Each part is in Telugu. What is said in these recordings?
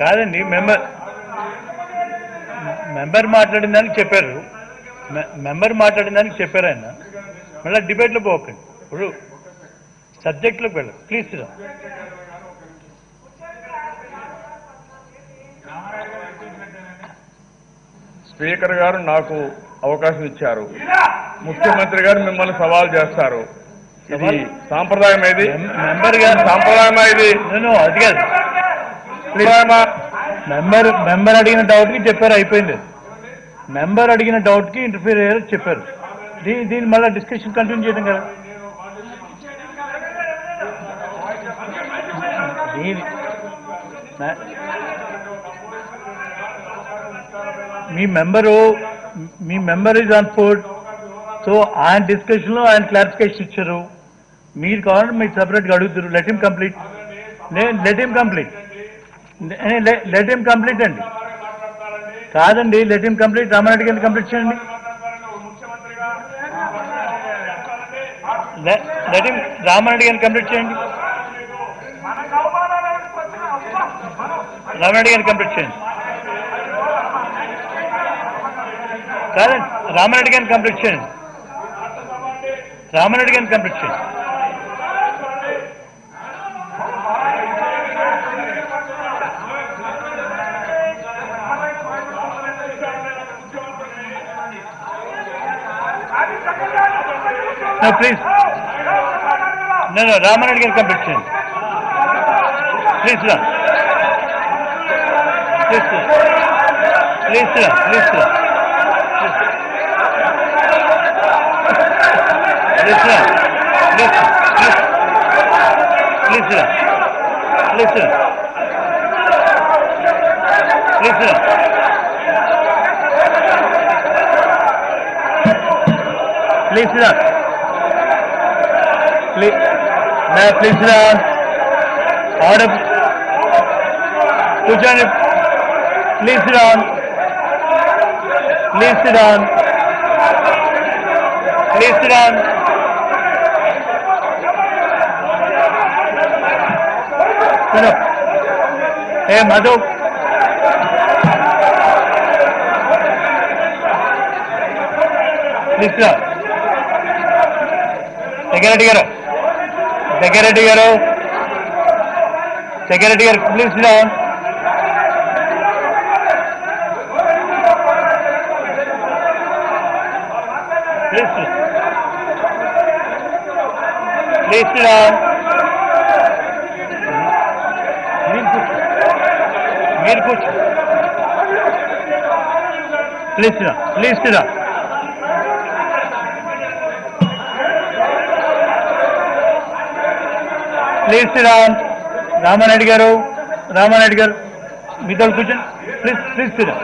కాదండి మెంబర్ మెంబర్ మాట్లాడిన దానికి చెప్పారు. మెంబర్ మాట్లాడిన దానికి చెప్పారు ఆయన. మళ్ళీ డిబేట్లో పోకండి. ఇప్పుడు సబ్జెక్ట్లోకి వెళ్ళదు ప్లీజ్ రా స్పీకర్ గారు నాకు అవకాశం ఇచ్చారు. ముఖ్యమంత్రి గారు మిమ్మల్ని సవాల్ చేస్తారు. ఇది? సాంప్రదాయం ఇది మెంబర్ గారు సాంప్రదాయమా ఇది? నేను అది కాదు. మెంబర్ మెంబర్ అడిగిన డౌట్కి చెప్పారు అయిపోయింది. మెంబర్ అడిగిన డౌట్కి ఇంటర్ఫీర్ అయ్యారు చెప్పారు. దీని దీన్ని మళ్ళీ డిస్కషన్ కంటిన్యూ చేయడం కదా. మీ member me member is on food so ఆయన డిస్కషన్లో ఆయన క్లారిఫికేషన్ ఇచ్చారు. మీరు కావాలంటే మీరు సపరేట్గా అడుగుతారు. Let him complete let him complete let him complete అండి. కాదండి లెట్ హిమ్ కంప్లీట్ రామారెడ్డి గారిని కంప్లీట్ చేయండి? లెట్ హిమ్ రామారెడ్డి గారిని కంప్లీట్ చేయండి? రామారెడ్డి గారిని కంప్లీట్ చేయండి? కాదండి రామారెడ్డి గారిని కంప్లీట్ చేయండి? రామారెడ్డి గారిని కంప్లీట్ చేయండి? No, please. No, no, Ramareddy గారిని కంప్లీట్ చేయండి ప్లీజ్ రా ప్లీజ్ ప్లీజ్ రా ప్లీజ్ రా ప్లీజ్ రా ప్లీజ్ ప్లీజ్ రా ప్లీజ్ రా ప్లీజ్ प्लीज़ सर मैं प्लीज़ सर और कुछ please sir please sir please sir सुनो हे मधु प्लीज़ सर సెక్రటరీ గారు సెక్రటరీ గారు సెక్రటరీ గారు please down please please down మీరు కూర్చో మీరు కూర్చో ప్లీజ్ రా ప్లీజ్ రా please Ram Ramareddy గారు రామారెడ్డి గారు మీతో కూర్చొని ప్లీజ్ ప్లీజ్ రా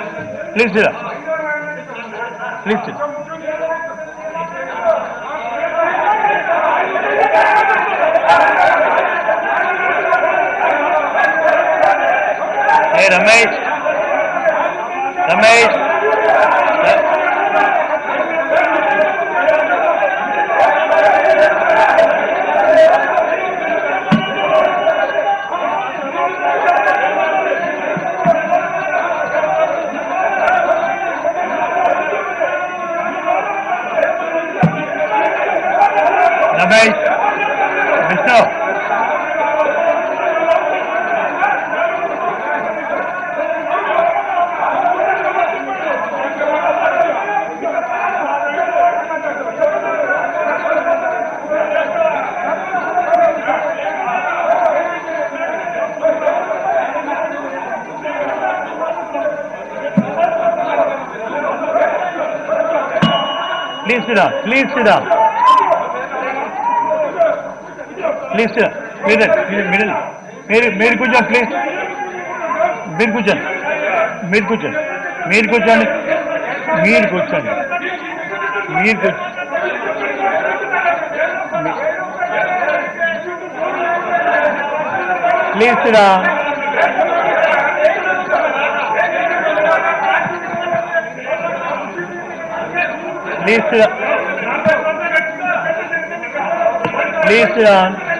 ప్లీజ్ రా please A Ramesh Ramesh base. Myself. Please sit down. Please sit down. Please middle middle मेरे मेरे को जान प्लीज़ मेरे को जान मेरे को जान मेर को जान मेरे को जान मेरे को प्लीज़ सिरा प्लीज़ सिरा प्लीज़ सिरा